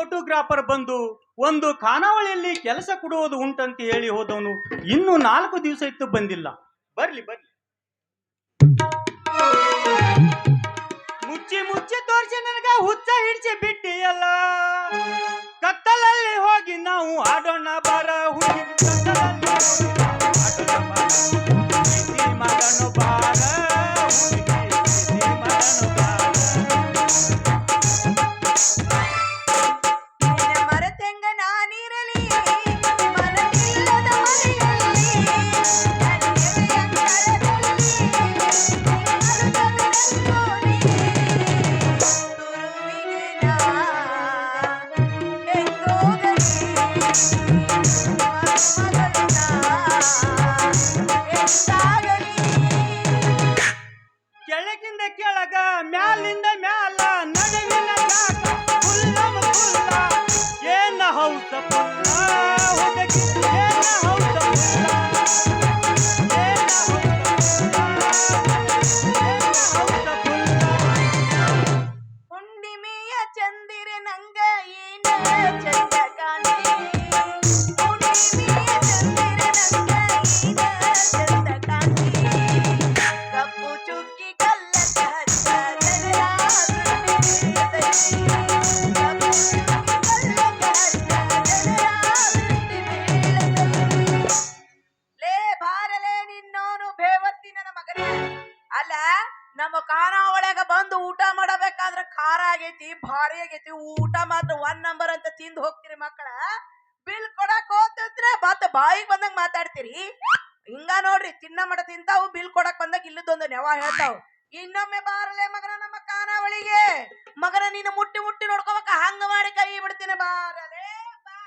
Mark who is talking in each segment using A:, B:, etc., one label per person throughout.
A: Photographer ಬಂದು ಒಂದು ಖಾನಾವಳಿಯಲ್ಲಿ ಕೆಲಸ ಕೊಡುವುದು ಉಂಟಂತ ಹೇಳಿ ಹೋದವನು ಇನ್ನು ನಾಲ್ಕು ದಿವಸ ಇತ್ತು ಬಂದಿಲ್ಲ. ಬರ್ಲಿ ಬರ್ಲಿ. ಮುಚ್ಚಿ ಮುಚ್ಚಿ ತೋರಿಸಿ ನನಗ ಹುಚ್ಚ ಹಿಡಿಸಿ ಬಿಟ್ಟಿಯಲ್ಲ. ಕತ್ತಲಲ್ಲಿ ಹೋಗಿ ನಾವು ಆಡೋಣ ಬರ ಹುಡುಗಿ
B: ಅಲ್ಲ ನಮ್ಮ ಒಳಗ ಬಂದು ಊಟ ಮಾಡಬೇಕಾದ್ರ ಖಾರ ಆಗೈತಿ ಭಾರಿ ಆಗೈತಿ. ಊಟ ಮಾತ್ರ ಒನ್ ನಂಬರ್ ಅಂತ ತಿಂದು ಹೋಗ್ತೀರಿ ಮಕ್ಕಳ. ಬಿಲ್ ಕೊಡಕ್ ಹೋಗ್ತಿದ್ರೆ ಮತ್ತ ಬಾಯಿಗೆ ಬಂದಂಗ ಮಾತಾಡ್ತೀರಿ. ಹಿಂಗ ನೋಡ್ರಿ ತಿನ್ನ ಮಠ ತಿಂತಾವು ಬಿಲ್ ಕೊಡಕ್ ಬಂದಾಗ ಇಲ್ಲದೊಂದು ನೆವ ಹೇಳ್ತಾವ್. ಇನ್ನೊಮ್ಮೆ ಬಾರಲೆ ಮಗನ ನಮ್ಮ ಖಾನಾವಳಿಗೆ ಮಗನ ನೀನು ಮುಟ್ಟಿ ಮುಟ್ಟಿ ನೋಡ್ಕೋಬೇಕ ಹಂಗ ಮಾಡಿ ಕೈ ಬಿಡ್ತೀನಿ ಬಾರಲೆ ಬಾ,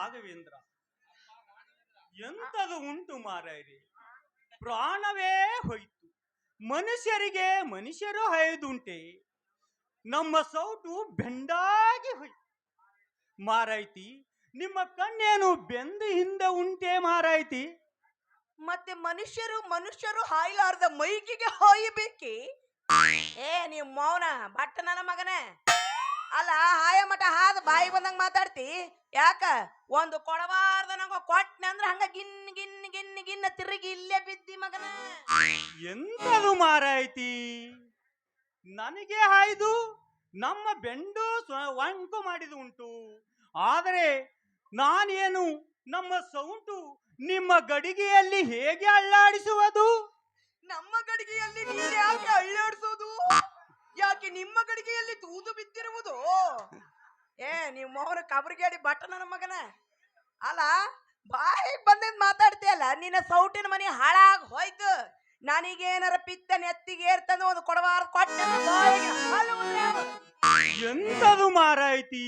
A: ರಾಘವೇಂದ್ರ. ಎಂತದು ಉಂಟು ಮಾರಾಯರಿ ಪ್ರಾಣವೇ ಹೋಯ್ತು. ಮನುಷ್ಯರಿಗೆ ಮನುಷ್ಯರು ಹೈದುಂಟೆ ನಮ್ಮ ಸೌಟು ಬೆಂಡಾಗಿ ಹೋಯ್ತು. ಮಾರಾಯ್ತಿ, ನಿಮ್ಮ ಕಣ್ಣೇನು ಬೆಂದು ಹಿಂದೆ ಉಂಟೆ ಮಾರಾಯ್ತಿ?
B: ಮತ್ತೆ ಮನುಷ್ಯರು ಮನುಷ್ಯರು ಹಾಯ್ಲಾರ್ದ ಮೈಕಿಗೆ ಹಾಯಬೇಕೆ? ಏ, ನೀವು ಮೌನ ಬಟ್ಟ ನನ್ನ ಮಗನೇ. ಅಲ್ಲ ಹಾಯ ಮಠ ಹಾದ ಬಾಯಿ ಬಂದಂಗ ಮಾತಾಡ್ತಿ? ಯಾಕ? ಒಂದು ಕೊಡಬಾರ್ದ ನಂಗ ಕೊಟ್ನೆ ಅಂದ್ರ ಹಂಗ ಗಿನ್ ಗಿನ್ ಗಿನ್ ಗಿನ್ನ ತಿರುಗಿ ಇಲ್ಲೇ ಬಿದ್ದಿ ಮಗನ.
A: ಎಂತದು ಮಾರಾಯ್ತಿ? ನನಗೆ ಹಾಯ್ದು ನಮ್ಮ ಬೆಂಡು ಸ್ವ- ವಂಕು ಮಾಡಿದು ಉಂಟು. ಆದರೆ ನಾನೇನು ನಮ್ಮ ಸೌಂಟು ನಿಮ್ಮ ಗಡಿಗೆಯಲ್ಲಿ ಹೇಗೆ ಅಳ್ಳಾಡಿಸುವುದು?
B: ನಮ್ಮ ಗಡಿಗೆಯಲ್ಲಿ ನೀರ್ ಯಾಕೆ ಅಳ್ಳಾಡ್ಸೋದು ಯಾಕೆ ನಿಮ್ಮ ಗಡಿಗೆಯಲ್ಲಿ ತೂದು ಬಿದ್ದಿರುವುದು. ಏ ನೀವ್ ಮೋಹನ ಕಬರಿಗೇಡಿ ಬಟ್ಟ ನನ್ನ ಮಗನ? ಅಲ್ಲ ಬಾಯಿ ಬಂದಿದ್ ಮಾತಾಡ್ತೀಯಲ್ಲ ನಿನ್ನ ಸೌಟಿನ ಮನೆ ಹಾಳಾಗ್ ಹೋಯ್ತು. ನನಗೇನಾರ ಪಿತ್ತ ನೆತ್ತಿಗೆ ಏರ್ತಂದು ಒಂದು ಕೊಡಬಾರ್ದು ಕೊಟ್ಟೆ ಬಾಯಿಗೆ ಅವ್ನು.
A: ಎಂತದು ಮಾರಾಯ್ತಿ?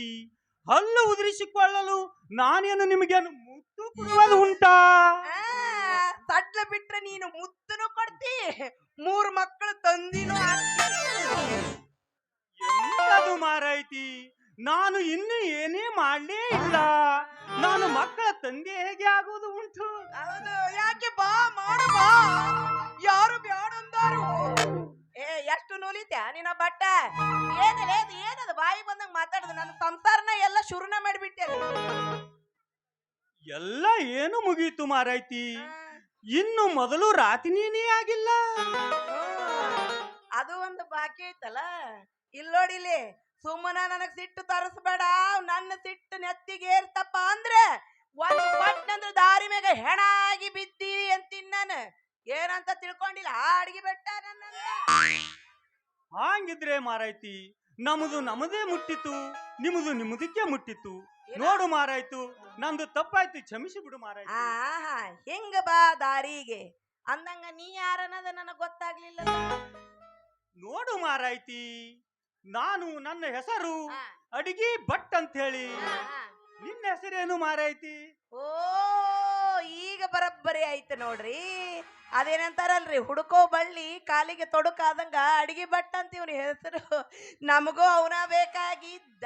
A: ಹಲ್ಲು ಉದುರಿಸಿಕೊಳ್ಳಲು ನಾನೇನು ನಿಮಗೇನು ಮುತ್ತು ಕೊಡುವುದು ಉಂಟಾ?
B: ಸಡ್ಲ ಬಿಟ್ರೆ ನೀನು ಮುತ್ತನು ಕೊಡ್ತಿ ಮೂರ್ ಮಕ್ಕಳು ತಂದಿನೂ
A: ಎಂತದು ಮಾರಾಯ್ತಿ? ನಾನು ಇನ್ನು ಏನೇ ಮಾಡ್ಲೇ ಇಲ್ಲ. ನಾನು ಮಕ್ಕಳ ತಂದೆ ಹೇಗೆ ಆಗುವುದು ಉಂಟು?
B: ಹೌದು ಯಾಕೆ ಬಾ ಮಾಡು ಬಾ. ಯಾರು ಬ್ಯಾಡಂದಾರು ಏ ಎಷ್ಟು ನೂಲಿತ್ಯ ನಿನ್ನ ಬಟ್ಟೆ? ಏನಲ್ಲ ಅದು ಏನದು ಬಾಯಿ ಬಂದಂಗ ಮಾತಾಡುದು. ನನ್ನ ಸಂಸಾರನ ಎಲ್ಲ ಶುರುನ ಮಾಡಿಬಿಟ್ಟೆ.
A: ಎಲ್ಲ ಏನು ಮುಗೀತು ಮಾರಾಯ್ತಿ? ಇನ್ನು ಮೊದಲು ರಾತ್ರಿನೇ ಆಗಿಲ್ಲ.
B: ಅದು ಒಂದು ಬಾಕಿ ಐತಲ್ಲ. ಇಲ್ಲೋಡಿಲಿ ಸುಮ್ಮನ ನನಗ್ ಸಿಟ್ಟು ತರಿಸ್ಬೇಡ. ನನ್ನ ಸಿಟ್ಟು ನೆತ್ತಿಗೆ ಏರ್ತಪ್ಪ ಅಂದ್ರೆ ಒಂದು ಕೊಟ್ಟಂದ್ರ ದಾರಿ ಮ್ಯಾಗ ಹೆಣ ಆಗಿ ಬಿದ್ದಿ ಅಂತೀನಿ ನಾನು. ಏನಂತ ತಿಳ್ಕೊಂಡಿಲ್ಲ ಅಡ್ಗಿ ಬೆಟ್ಟ ನನ್ನ
A: ಹಾಂಗಿದ್ರೆ ಮಾರೈತಿ ನಮ್ದು ನಮದೇ ಮುಟ್ಟಿತು ನಿಮ್ಮದು ನಿಮ್ಮದಕ್ಕೆ ಮುಟ್ಟಿತು ನೋಡು ಮಾರಾಯ್ತು ನಂದು ತಪ್ಪಾಯ್ತು ಕ್ಷಮಿಸಿ ಬಿಡು ಮಾರಾಯ್ತು.
B: ಆಹಾ ಹೆಂಗ ಬಾ ದಾರಿಗೆ. ಅಂದಂಗ ನೀ ಯಾರನ್ನದ ನನಗ್ ಗೊತ್ತಾಗ್ಲಿಲ್ಲ
A: ನೋಡು ಮಾರಾಯ್ತಿ ನಾನು ನನ್ನ ಹೆಸರು ಅಡಿಗೆ ಭಟ್ ಅಂತ ಹೇಳಿ ನಿನ್ನ ಹೆಸರೇನು ಮಾರಾಯ್ತಿ?
B: ಓ ಈಗ ಬರಬ್ಬರಿ ಆಯ್ತು ನೋಡ್ರಿ. ಅದೇನಂತಾರಲ್ರಿ ಹುಡುಕೋ ಬಳ್ಳಿ ಕಾಲಿಗೆ ತೊಡಕಾದಂಗ ಅಡಿಗೆ ಭಟ್ ಅಂತ ಇವನ ಹೆಸರು. ನಮಗೂ ಅವನ ಬೇಕಾಗಿದ್ದ.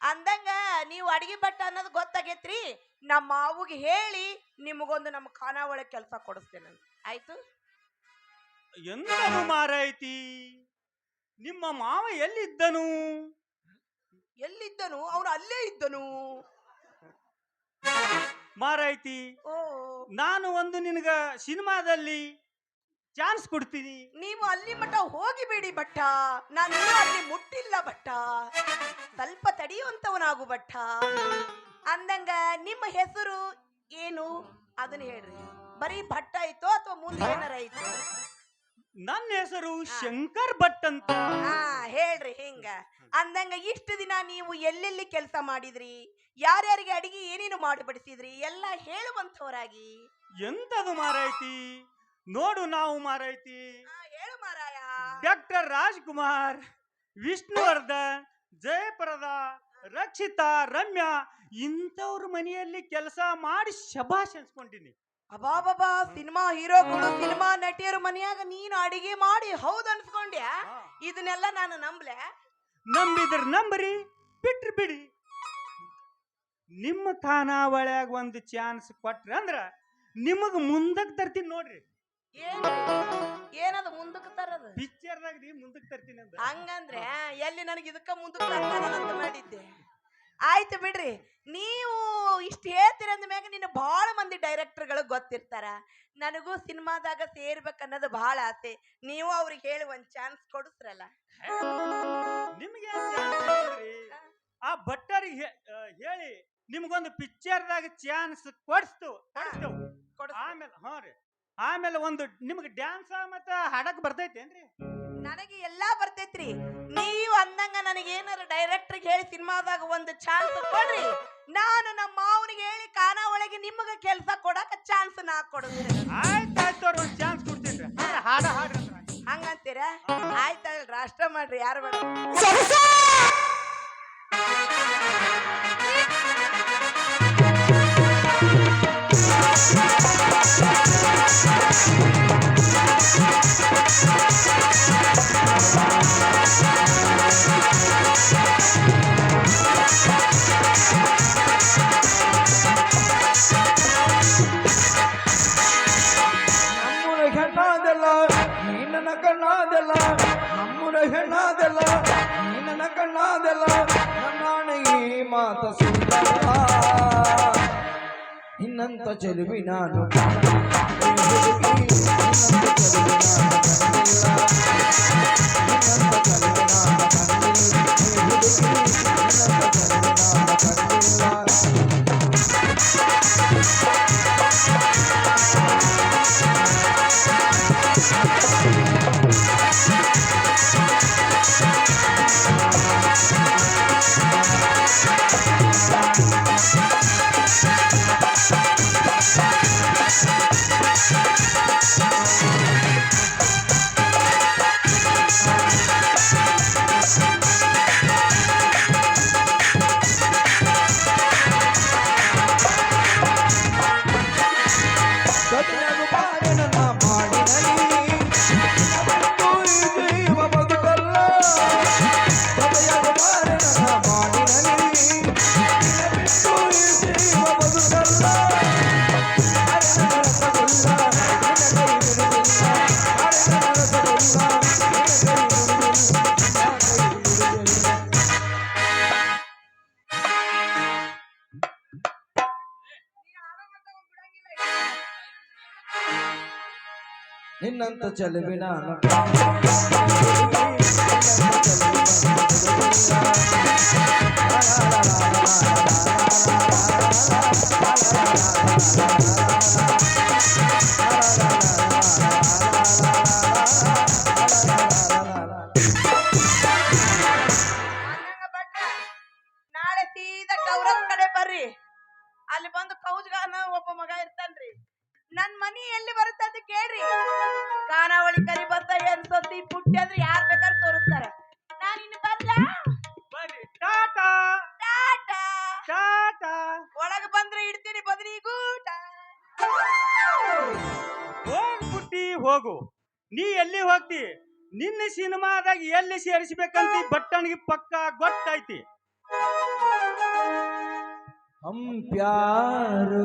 B: ಅಂದಂಗ ನೀವು ಅಡಿಗೆ ಭಟ್ಟ ಅನ್ನೋದು ಗೊತ್ತಾಗೈತ್ರಿ? ನಮ್ಮ ಮಾವುಗೆ ಹೇಳಿ ನಿಮಗೊಂದು ನಮ್ಮ ಖಾನಾವಳಿ ಕೆಲಸ ಕೊಡಿಸ್ತೇನೆ ಆಯ್ತು?
A: ಎಂದನು ಮಾರೈತಿ ನಿಮ್ಮ ಮಾವ ಎಲ್ಲಿದ್ದನು?
B: ಎಲ್ಲಿದ್ದನು? ಅವನು ಅಲ್ಲೇ ಇದ್ದನು.
A: ಮಾರೈತಿ
B: ಓ.
A: ನಾನು ಒಂದು ನಿನಗ ಸಿನಿಮಾದಲ್ಲಿ ಚಾನ್ಸ್ ಕೊಡ್ತೀನಿ.
B: ನೀವು ಅಲ್ಲಿ ಮಠ ಹೋಗಿಬೇಡಿ ಭಟ್ಟ. ನಾನು ಇನ್ನೂ ಅಲ್ಲಿ ಮುಟ್ಟಿಲ್ಲ ಭಟ್ಟ. ಸ್ವಲ್ಪ ತಡೆಯುವಂತವನಾಗು ಭಟ್ಟ. ಅಂದಂಗ ನಿಮ್ಮ ಹೆಸರು ಏನು? ಅದನ್ನ ಹೇಳ್ರಿ. ಬರೀ ಭಟ್ಟ ಆಯ್ತು ಅಥವಾ ಮುಂದೆ ಏನಾರ ಆಯ್ತು
A: ನನ್ನ ಹೆಸರು ಶಂಕರ್ ಭಟ್ ಅಂತ.
B: ಹಾ ಹೇಳ್ರಿ ಹಿಂಗ. ಅಂದಂಗ ಇಷ್ಟು ದಿನ ನೀವು ಎಲ್ಲೆಲ್ಲಿ ಕೆಲಸ ಮಾಡಿದ್ರಿ? ಯಾರ್ಯಾರಿಗೆ ಅಡಿಗೆ ಏನೇನು ಮಾಡಿ ಬಡಿಸಿದ್ರಿ ಎಲ್ಲ ಹೇಳುವಂಥವರಾಗಿ.
A: ಎಂತದು ಮಾರಾಯ್ತಿ? ನೋಡು ನಾವು
B: ಮಾರೈತಿ.
A: ಡಾಕ್ಟರ್ ರಾಜ್ಕುಮಾರ್ ವಿಷ್ಣುವರ್ಧನ್ ಜಯಪ್ರದ ರಕ್ಷಿತಾ ರಮ್ಯಾ ಇಂಥವ್ರ ಮನೆಯಲ್ಲಿ ಕೆಲಸ ಮಾಡಿ ಶಬಾಷ್ ಅನ್ಸ್ಕೊಂಡಿನಿ
B: ಅಬಾಬಾಬಾ ಸಿನಿಮಾ ಹೀರೋಗಳು ಸಿನಿಮಾ ನಟಿಯರ ಮನೆಯಾಗ ನೀನು ಅಡಿಗೆ ಮಾಡಿ ಹೌದು ಅನ್ಸ್ಕೊಂಡ್ಯಾ? ಇದನ್ನೆಲ್ಲ ನಾನು ನಂಬ್ಲೆ?
A: ನಂಬಿದ್ರ ನಂಬ್ರಿ ಬಿಟ್ರಿ ಬಿಡಿ. ನಿಮ್ಮ ಖಾನಾವಳ್ಯಾಗ ಒಂದು ಚಾನ್ಸ್ ಕೊಟ್ರಿ ಅಂದ್ರ ನಿಮಗ್ ಮುಂದಕ್ಕೆ ತರ್ತೀನಿ ನೋಡ್ರಿ.
B: ಏನ್ ಏನದು ಮುಂದಕ್ಕೆ ತರದು?
A: ಪಿಕ್ಚರ್ದಾಗ ರೀ ಮುಂದಕ್ಕೆ ತರ್ತೀನಿ ಅಂತ
B: ಹಂಗಂದ್ರೆ ಎಲ್ಲಿ ನನಗೆ ಇದಕ್ಕ ಮುಂದಕ್ಕೆ ಅಂತ ಮಾಡಿದ್ದೆ. ಆಯ್ತು ಬಿಡ್ರಿ ನೀವು ಇಷ್ಟು ಹೇಳ್ತೀರ ಅಂದ ಮ್ಯಾಗ ನಿನ್ನ ಭಾಳ ಮಂದಿ ಡೈರೆಕ್ಟರ್ಗಳು ಗೊತ್ತಿರ್ತಾರ. ನನಗೂ ಸಿನಿಮಾದಾಗ ಸೇರ್ಬೇಕನ್ನೋದು ಭಾಳ ಆಸೆ. ನೀವು ಅವ್ರಿಗೆ ಹೇಳಿ ಒಂದು ಚಾನ್ಸ್ ಕೊಡಿಸ್ರಲ್ಲ.
A: ನಿಮ್ಗೆ ಆ ಭಟ್ಟರಿಗೆ ಹೇಳಿ ನಿಮ್ಗೊಂದು ಪಿಕ್ಚರ್ದಾಗ ಚಾನ್ಸ್ ಕೊಡ್ಸ್ತು ಕೊಡ್ಸ್ತೇವ್
B: ಕೊಡಿಸ್
A: ಆಮೇಲೆ ಹಾ ರೀ. ಆಮೇಲೆ ಒಂದು ನಿಮ್ಗೆ ಡ್ಯಾನ್ಸ್ ಮತ್ತೆ ಹಾಡಕ್ ಬರ್ತೈತೇನ್ರಿ
B: ನನಗೆ ಎಲ್ಲಾ ಬರ್ತೈತ್ರಿ. ನೀವು ಅಂದಂಗ ನನಗೆ ಏನಾರ ಡೈರೆಕ್ಟರ್ ಹೇಳಿ ಸಿನಿಮಾದಾಗ ಒಂದು ಚಾನ್ಸ್ ಕೊಡ್ರಿ. ನಾನು ನಮ್ಮ ಮಾವನಿಗೆ ಹೇಳಿ ಕಾನ ಒಳಗೆ ನಿಮಗ ಕೆಲಸ ಕೊಡಕ ಚಾನ್ಸ್ ನಾ ಕೊಡುತ್ತೇನೆ.
A: ಆಯ್ತಾಯ್ತು ಆಯ್ತು ಅವ್ರ ಒಂದು ಚಾನ್ಸ್ ಕೊಡ್ತೀನಿ ಹಾಡ ಹಾಡ್ರಿ.
B: ಹಂಗಂತೀರ? ರಾಷ್ಟ್ರ ಮಾಡ್ರಿ ಯಾರು ಬೇಡ
C: ಹೆಣ್ಣಾದೆಲ್ಲ ನೀ ನನ್ನ ಕಣ್ಣಾದೆಲ್ಲ ನನ್ನ ಈ ಮಾತ ಸುಂದ ಇನ್ನಂತ ಚೆಲುವಿ ನಾನು ನಿನ್ನಂತ ಚೆಲುವಿ ನಾನು
B: ಅಂದಂಗ ಅಂದ್ರೆ ಇಡ್ತೀನಿ ಬದನಿಗೂಟ
A: ಹೋಗ್ಬಿಟ್ಟಿ ಹೋಗು ನೀ ಎಲ್ಲಿ ಹೋಗ್ತಿ? ನಿನ್ನ ಸಿನಿಮಾದಾಗ ಎಲ್ಲಿ ಸೇರಿಸ್ಬೇಕಂತ? ಬಟ್ಟಣಿಗೆ ಪಕ್ಕ ಗೊತ್ತೈತಿ
C: ಹಂಪ್ಯಾರು